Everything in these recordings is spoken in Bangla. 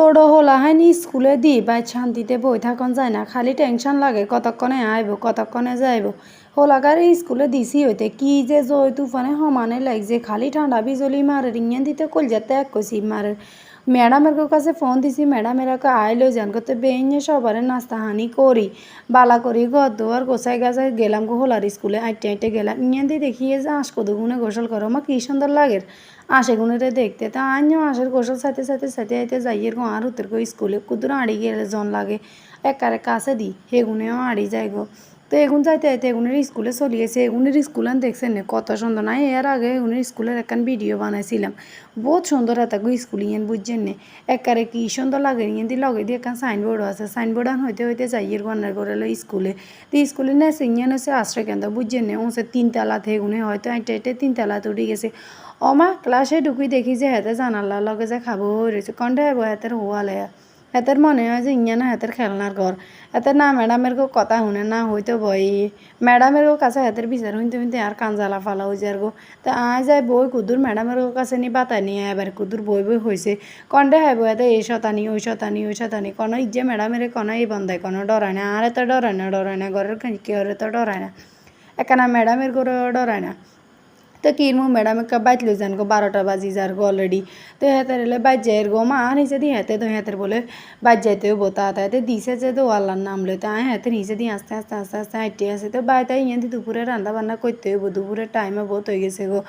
ছোট হলা হয়নি স্কুলে দি বাই শান্তিতে বই থাকন যায় না, খালি টেনশন লাগে কতক্ষণে আইব, কতক্ষণে যাইব। হোলাগারে স্কুলে দিছি হইতে কি যে জয় তুফানে সমানে লাগছে, খালি ঠান্ডা বিজলি মারে, রিঙেন দিতে কলজাতে এক কষি মারে। ম্যাডামের কাছে ফোন দিছি ম্যাডাম ম্যাডামের আইলো জান করতে বেইনে সবারে নাস্তা হানি করি। বালা করি ঘর দুয়ার গোছাই গাছাই গেলাম গো হোলার স্কুলে, আইটে আইটে গেলাম। ইয়েন দিয়ে দেখিয়ে যে আঁশ কদু গুনে গোসল করো, মা কি সুন্দর লাগে। আশে গুনেরে দেখতে তা আন্য আশের গোসল সাথে সাথে সাথে আইতে যাইয়ের গো আর উত্তর গো স্কুলে কুদুর আড়ি গেলে জন লাগে। একারে কাছে দি হেগুনেও আড়ি যাই গো। তো এগুন যাইতে যাইতে এগুনের স্কুলে চলিয়েছে এগুনের স্কুলান দেখছেন কত সুন্দর। নাই, এর আগে এগুনের স্কুলের একখান ভিডিও বানাইছিলাম। বহুত সুন্দর এটা গো স্কুল ইয়েন, বুঝছেন নে? একারে কি সুন্দর লাগে ইয়েন দি লগে দিয়ে একখান সাইনবোর্ড আছে। সাইনবোর্ড আন হইতে হইতে যাইয়ের গন্নার করে স্কুলে। তো স্কুলে না সিংয়ান হচ্ছে আশ্রয় কেন্দ্র, বুঝছেন না? ওসে তিনতলাতে এগুনে হয়তো আইটে আইটে তিনতলাতে উঠে গেছে। অমা, ক্লাসে ঢুকি দেখি যে হেতে জানালার লগে যে খাব রয়েছে কন্ঠে হব হেতের হোয়ালে হেতের মনে হয় যে ইয়া না হেতের খেলনার ঘর। হেতের না ম্যাডামের গো কথা শুনে না হইতো বই ম্যাডামের গো কাছে হেতের বিচার হইতে হইতে আর কাঞ্জালা ফালা হয়ে যার গো। তা আয় যায় বই কুদুর ম্যাডামের গো কাছে নি বাতাই নিয়ে এবার কুদুর বই বই হয়েছে কন্ডে হাইব এতে এই শতানি, ওই শতানি ওই শতানি। কোনো ইজ্জে ম্যাডামের কোনো এই বন্ধায় কোনো ডরায় না। আর এত ডরায় না ডরায় না। ঘরের কেউ তো ডরায় না। একানা ম্যাডামের ঘরে ডরায় না। তো কিরমু ম্যাডাম বাইত লই যান গো বারোটা বাজি যার গো অলরেডি তো হেতার এলে বাইত যাই গো, মা নিচে দি হেতে তো হেতের বলে বাইত যাইতে বোতা হাতে হেতে দিছে যে তো আল্লাহর নাম লইতে আয় হেতে নিচে দি আস্তে আস্তে আস্তে আস্তে হাইটে আসে তো বাইতে ইয়ে দুপুরে রান্না বান্না করতে হইব দুপুরের টাইমে বহুত হয়ে গেছে গো।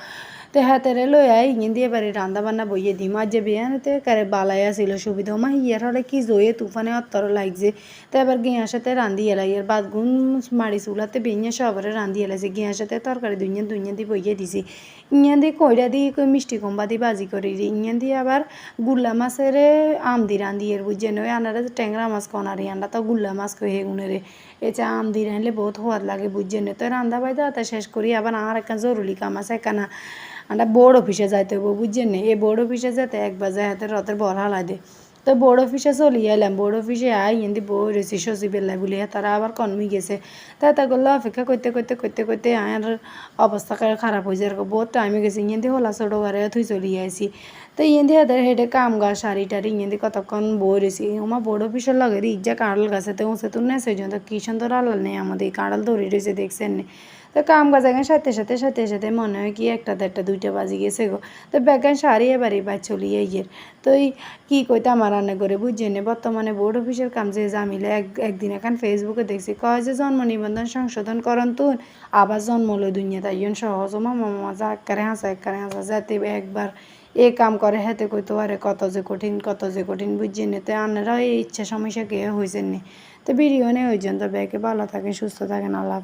তো হাতেরে লই আই ইঞ্জিন দিয়ে বাড়ি রান্না বান্না বইয়ে দিম আজ যে বিয়ানতে কারে বালাই আসিল সুবিধা মা ইয়ার হলে কি জয়ে তুফানে অত্তর লাগছে তো এবার গিয়ার সাথে রান্ধি এলাই ইয়ার বাদ গুণ মারি চুলাতে বেঞ্জে সবারে রান্ধি এলাইছে গিয়ার সাথে তরকারি দুইয়া দুইয়া দি বইয়ে দিছি ইয়া দি কইরা দি মিষ্টি কম্বা দি বাজি করি দি ইয়া দি আবার গুল্লা মাছের আম দি রান্ধি এর বুঝে নয় আনারা ট্যাংরা মাছ কনারি আন্ডা তো গুল্লা মাছ কই হেগুনেরে এচা আম দি রানলে বহুত সোয়াদ লাগে বুঝে নয় তো রান্ধা বাইদা শেষ করি আবার আর একটা জরুরি কাম আছে একানা আমরা বোর্ড অফিসে যাইতে হব বুঝছেন না? এই বোর্ড অফিসে যেতে এক বাজে হাতে রথের বর হালাই দে। তো বোর্ড অফিসে চলি এলাম বোর্ড অফিসে আই এন্দি বই রয়েছি সচিবেল্লাই বলি, তারা আবার কনমি গেছে। তা তা করলে, অপেক্ষা করতে করতে করতে করতে আর অবস্থা খারাপ হয়ে যায় বহুত টাইমে গেছে ইয়েন্দি হলা ছোটো ঘরে থুই চলি আইসি তো ইয়েন্দি হাতের হেডে কাম গা শাড়ি টাড়ি ইয়েন্দি কতক্ষণ বই রয়েছি আমার বোর্ড অফিসের লগে ইজ্জা কাঁড়াল গাছে, তো উঁচে তো নেছে তো কি সুন্দর আলাল নেই আমাদের কাঁড়াল ধরে রয়েছে, দেখছেন নে? তো কাম কাজ এখন সাথে সাথে সাথে সাথে মনে হয় কি একটা দেড়টা, দুইটা বাজি গেছে গো। তো বেগান সারি এবারে বাই চলিয়ে গিয়ে তো কি কইতে আমার রান্না করে বুঝছে নে? বর্তমানে বোর্ড অফিসের কাম যে জামিলে এক, একদিন এখন ফেসবুকে দেখছি, কয় যে জন্ম নিবন্ধন সংশোধন করন তুন আবার জন্ম লো দুনিয়া তাই সহজ মামা মজা একবারে হাসা একবারে হাসা, যাতে একবার এ কাম করে হেতে কইতো, আরে কত যে কঠিন, কত যে কঠিন বুঝছে নে? তো আনারা এই ইচ্ছা সমস্যা কে হয়েছেন নি? তো নেই ওই জন্য তো ব্যাগে ভালো থাকে সুস্থ থাকেন, আল্লাহ